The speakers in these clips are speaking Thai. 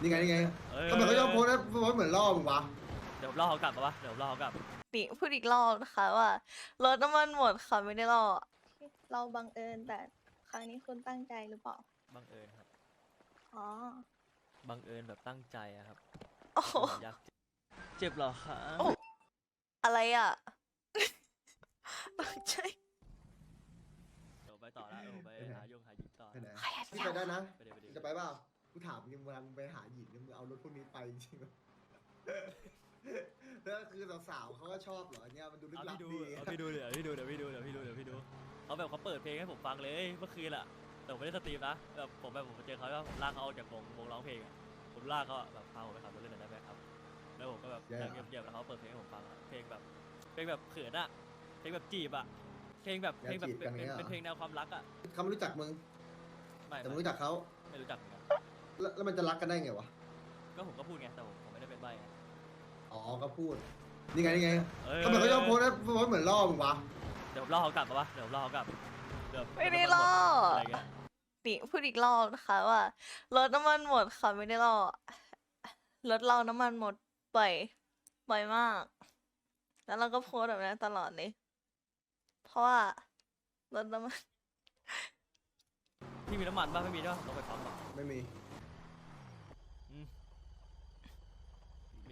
นี่ไงนี่ไงเออทำไมเขาชอบโพสต์นะโพสต์เหมือนล่อมึงวะเดี๋ยวผมรอเขากลับมาวะเดี๋ยวผมรอเขากลับ นี่พูดอีกรอบนะคะว่ารถน้ำมันหมดค่ะไม่ได้รอเราบังเอิญแต่ครั้งนี้คุณตั้งใจหรือเปล่า บังเอิญครับ อ๋อ บังเอิญแบบตั้งใจอะครับโอ้โหผมอยากเจ็บเจ็บเหรอคะโอ้อะไรอะ ตั้งใจเดี๋ยวไปต่อแล้วเออผมไปหายงหาหยิบต่อไปไหนใครอะพี่ไปได้นะไปเดี๋ยวไปเดี๋ยวจะไปเปล่า กูถามจริงเวลามึงไปหาหญิงเนี่ยมึงเอารถพวกนี้ไปจริงๆเหรอแล้วคือสาวๆเขาก็ชอบเหรอเนี่ยมันดูลึกเอาลับพี่ดูดีเอาพี่ดูเดี๋ยวพี่ดูเดี๋ยวพี่ดูเดี๋ยวพี่ดูเดี๋ยวพี่ดูเขาแบบเขาเปิดเพลงให้ผมฟังเลยเมื่อคืนอะแต่ผมไม่ได้สตรีมนะแบบผมแบบผมเจอเขาแล้วผมลากเขาออกจากวงวงร้องเพลงอะผมลากเขาอะแบบพาผมไปขับรถเล่นหน่อยได้ไหมครับ แล้วผมก็แบบนั่งเงียบๆแล้วเขาเปิดเพลงให้ผมฟังอะเพลงแบบเพลงแบบเขินอะเพลงแบบจีบอะเพลงแบบเพลงแบบเป็นเป็นเป็นเพลงแนวความรักอะเขาไม่รู้จักมึงไม่แต่มึงไม่รู้จักเขาไม่รู้จักเหมือนกัน แล้วแล้วมันจะรักกันได้ไงวะ ก็ผมก็พูดไงแต่ผมผมไม่ได้เป็นใบไงอ๋อ ก็พูด นี่ไงนี่ไงเออทำไมเขาชอบโพสต์นะโพสต์เหมือนล่อมึงวะ เดี๋ยวผมรอเขากลับมาวะเดี๋ยวผมรอเขากลับเดี๋ยวไม่ได้รออะไรเงี้ยนี่พูดอีกรอบนะคะว่ารถน้ำมันหมดค่ะไม่ได้รอรถเราน้ำมันหมดบ่อยบ่อยมาก แล้วเราก็โพสต์แบบนั้นตลอดเลย เพราะว่ารถน้ำมัน พี่มีน้ำมันป่ะไม่มีใช่ป่ะต้องไปปั๊มป่ะไม่มี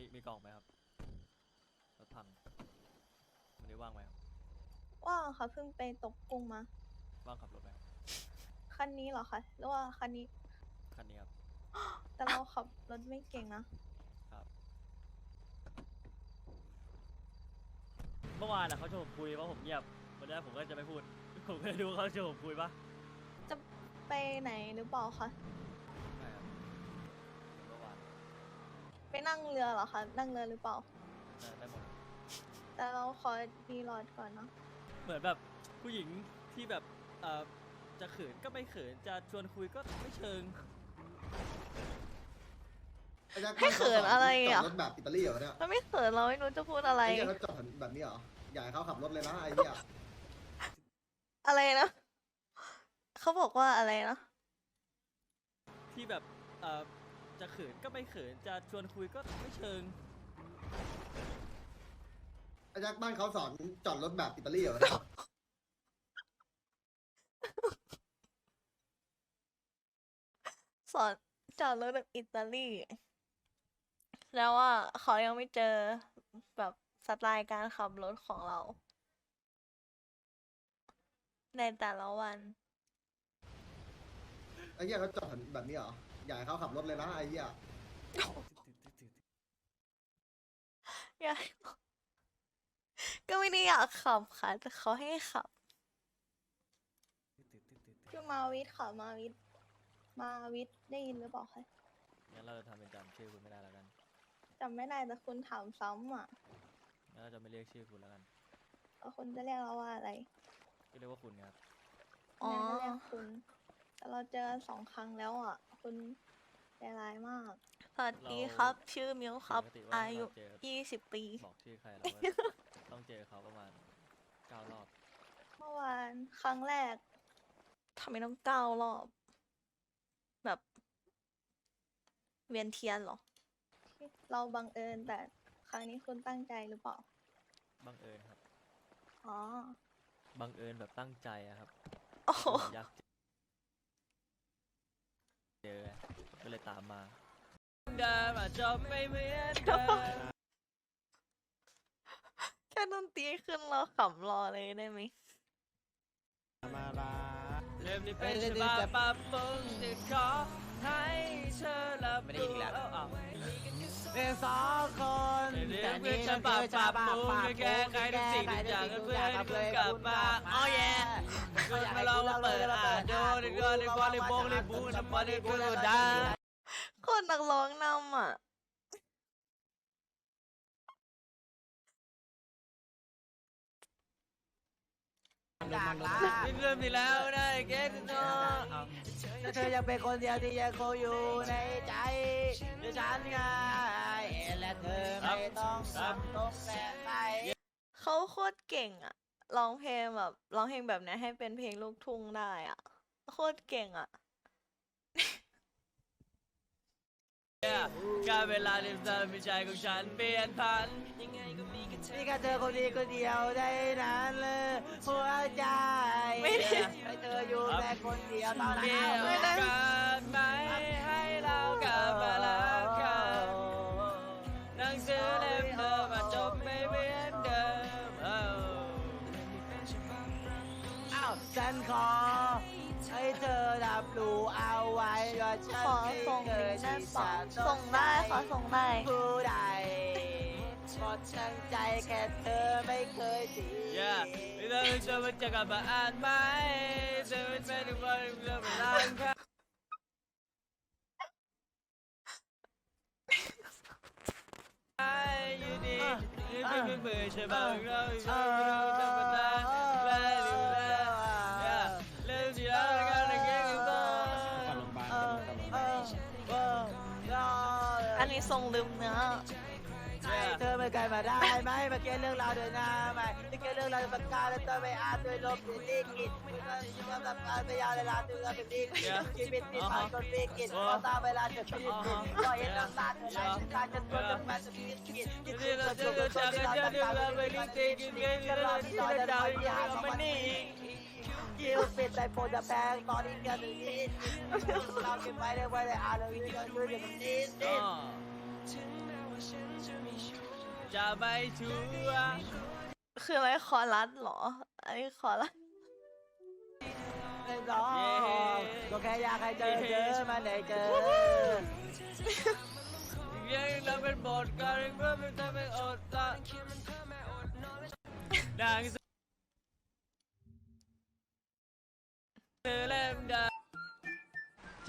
มีมีกล่องไหมครับรถพังวันนี้ว่างไหมครับว่างค่ะเพิ่งไปตกกุ้งมา ว่างขับรถไหมครับคันนี้เหรอคะหรือว่าคันนี้ คันนี้ครับ แต่เราขับรถไม่เก่งนะเมื่อวานอะเขาชวนผมคุยว่าผมเงียบวันนี้ผมก็จะไม่พูด ผมก็เลยดูว่าเขาชวนผมคุยปะไปไหนหรือเปล่าคะ ไม่ครับเมื่อวาน ไป นั่งเรือเหรอคะ นั่งเรือหรือเปล่า ได้ได้หมด แต่เราขอดีรอดก่อนเนาะ เหมือนแบบผู้หญิงที่แบบเอ่อจะเขินก็ไม่เขิน จะชวนคุยก็ไม่เชิงไอ้แจ็คให้เขินอะไรจอะอดรถแบบอิตาลีเหรอเนี่ยมันไม่เขินเราไม่รู้จะพูดอะไร ไอ้เนี่ยเขาจอดแบบนี้เหรออยากให้เขาขับรถเลยนะไอ้เนี่ยอะไรนะ เขาบอกว่าอะไรนะ ที่แบบเอ่อ จะเขินก็ไม่เขินจะชวนคุยก็ไม่เชิงไอ้แจ็คบ้านเขาสอนจอดรถแบบอิตาลีเหรอเนี่ยสอนจอดรถแบบอิตาลี แล้วว่าเขายังไม่เจอแบบสไตล์การขับรถของเรา ในแต่ละวัน ไอ้เนี่ยเขาจอดแบบนี้เหรอ อยากให้เขาขับรถเลยนะไอ้เนี่ยอยากก็ไม่ได้อยากขับค่ะแต่เขาให้ขับคือมาวิทย์ค่ะมาวิทย์มาวิทย์ได้ยินหรือเปล่าคะงั้นเราจะทำเป็นจำชื่อคุณไม่ได้แล้วกันจำไม่ได้แต่คุณถามซ้ำอะงั้นเราจะไม่เรียกชื่อคุณแล้วกันว่าคุณจะเรียกเราว่าอะไร ก็เรียกว่าคุณครับอ๋อเรียกคุณ แต่เราเจอกันสองครั้งแล้วอะ คุณใจร้ายมาก สวัสดีครับ ชื่อมิวครับ ปกติว่อายุเรเจอ ยี่สิบปี บอกชื่อใครเราก็ ต้องเจอเขาประมาณเก้ารอบเมื่อวานครั้งแรกทำไมต้องเก้ารอบ แบบ เวียนเทียนเหรอเราบังเอิญแต่ครั้งนี้คุณตั้งใจหรือเปล่า บังเอิญครับอ๋อ บังเอิญแบบตั้งใจอะครับโอ้โหผมอยากเจ อก็เลยตามมาเดิมอาจจะไม่เหมือนเดิมแค่ดนตรีขึ้นเราขำรอเลยได้ไหมเริ่มนี้เป็นฉบับปรับปรุงจะขอให้เธอรับไม่ได้ยินอีกแล้ว เอ้าเอ้าเรื่องสองคนเดี๋ยวเพื่อฉบับปรับปรุงจะแก้ไขทุกสิ่งทุกอย่างเพื่อให้คุณกลับมาอ๋อแย่คุณมาลองมาเปิดอ่านดูในกรในบอลในบงในบูในบอลในบูในดาคนนักร้องนำอะ อยากลาเพื่อนมีแล้วนะเก็ตโน่ถ้าเธอยังเป็นคนเดียวที่ยังคงอยู่ในใจด้วยฉันไงและเธอไม่ต้องทำตกแต่ไปเขาโคตรเก่งอะร้องเพลงแบบร้องเพลงแบบนี้ให้เป็นเพลงลูกทุ่งได้อะโคตรเก่งอะ เนี่ย การเวลาที่ทำให้ใจของฉันเปลี่ยนผันมีแค่เธอคนดีคนเดียวได้นั้นเลยหัวใจไม่ได้ให้เธออยู่แค่คนเดียวเท่านั้นเกี่ยวไม่ได้กันไหมให้เรากลับมารักกันหนังสือเล่มเดิมอาจจบไม่เหมือนเดิมเอ้าอ้าวฉันขอให้เธอ รับรู้เอาไว้ว่าฉัขนอไม่ส่งเคลิยงก์ได้ที่เปล่าจะส่งได้ขอส่งได้ ผู้ใดหมดทั้งใจแค่เธอไม่เคยดี อย่าไม่ต้องจะมาจะกลับมาอ่านไหมจะไม่เป็นไรว่าเราไม่รักกันอยู่ดีนี่เป็นเมือใช่ไหมเราไม่รู้จะมาได้ไออันนี้ส่งลืมเนื้อให้เธอไม่เคยมาได้ไหมมาเขียนเรื่องราวด้วยหน้าใหม่ที่เขียนเรื่องราวด้วยปากกาแล้วเธอไม่อ่านด้วยลบด้วยลิขิตคุณก็ยังทำการพยายามเวลาถึงเราเป็นลิขิตชีวิตที่ผ่านคนลิขิตพอตามเวลาจะชีวิตก็เห็นน้ำตาเธอไหลน้ำตาจะตัวจะมาจะมีขิตคิดถึงเธอจนจนที่เราตั้งตาไม่ลิขิตคิดถึงกันรอที่ต่อจะต่อที่หาสมันนี่ คิวปิดใจโปรจะแพงตอนนี้กันถึงนี้เราเก็บไว้ได้ไว้ได้อ่านเราวิธีการช่วยเด็กคนนี้สิจะไม่ชัวคืออะไรคอรัสเหรอ อันนี้คอรัสไม่ร้องก็แค่อยากให้เจอเจอมาได้เจอยังเราเป็นบทการเพื่อไม่ทำให้อดละนาง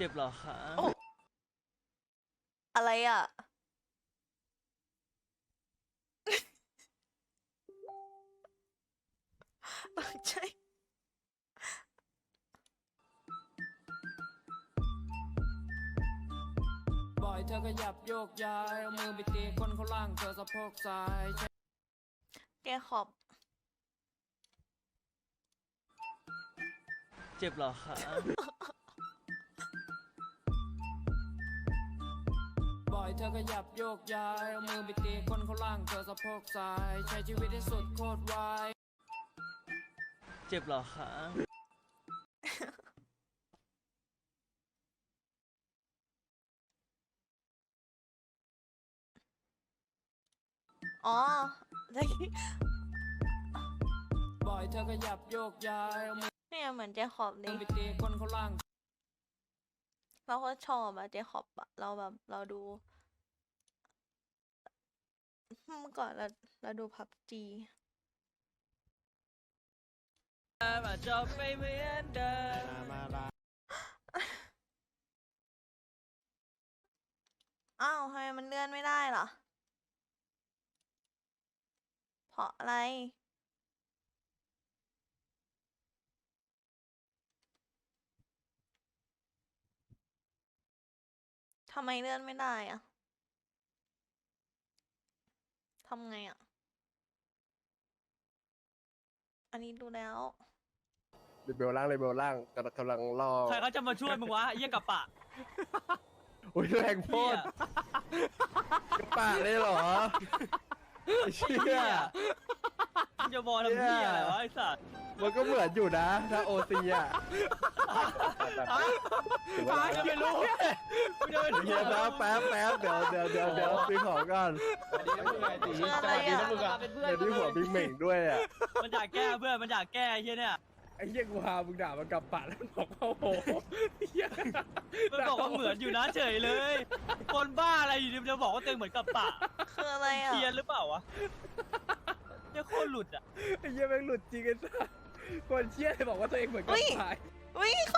เจ็บเหรอคะอะไรอะ ตกใจ บ่อยเธอก็หยับโยกย้ายเอามือไปตีคนเขาล่างเธอสะโพกซ้ายแกขอบ เจ็บเหรอคะ เธอก็หยับโยกย้าย เอามือไปตีคนเขาล่างเธอสะโพกซ้าย ใช้ชีวิตให้สุดโคตรวายเจ็บเหรอคะ อ๋อตะกี้บ่อยเธอก็หยับโยกย้ายเอามือเนี่ยเหมือนเจคอบเลยไปตีคนเขาล่าง เราก็ชอบอะเจคอบอะเราแบบเราดู เมื่อก่อนเราเราดูพับจีมาจบไม่เหมือนเดิมอ้าวทำไมมันเลื่อนไม่ได้ล่ะเพราะอะไร ทำไมเลื่อนไม่ได้อะ ทำไงอะอันนี้ดูแล้วเลเบลล่างเลเบลล่างกำลังกำลังรอใครเขาจะมาช่วยมึงวะเยี่ยกับปะอุ้ยแรงโพเหี้ดยกระปะเลยเหรอไอ้ เชี่เหี้ยยมึงจะบอลทำเหี้ยอะไรวะไอ้สัตว์มันก็เหมือนอยู่นะถ้าโอซีอะถึงเวลาจะแล้วไม่รู้มึงจะไม่เฮียนะแป๊บแป๊บเดี๋ยวเดี๋ยวเดี๋ยวเดี๋ยวซื้อของก่อนคืออะไรอะเป็นเพื่อนเดี๋ยวนี้หัวบิ๊กเหม่งด้วยอะมันอยากแก้เพื่อนมันอยากแก้ไอ้เหี้ยเนี่ยไอ้เหี้ยกูพามึงด่ามันกลับปะแล้วบอกว่าโอ้โหเหี้ย มันบอกว่าเหมือนอยู่นะเฉยเลย คนบ้าอะไรอยู่ดีมันจะบอกว่าตัวเองเหมือนกับปะคืออะไรอะเทียนหรือเปล่าวะเนี่ยโคตรหลุดอะ ไอ้เหี้ยแม่งหลุดจริงไอ้สัสคนเชี่ยเลยบอกว่าตัวเองเหมือนกับปะวิเขาได้แล้ว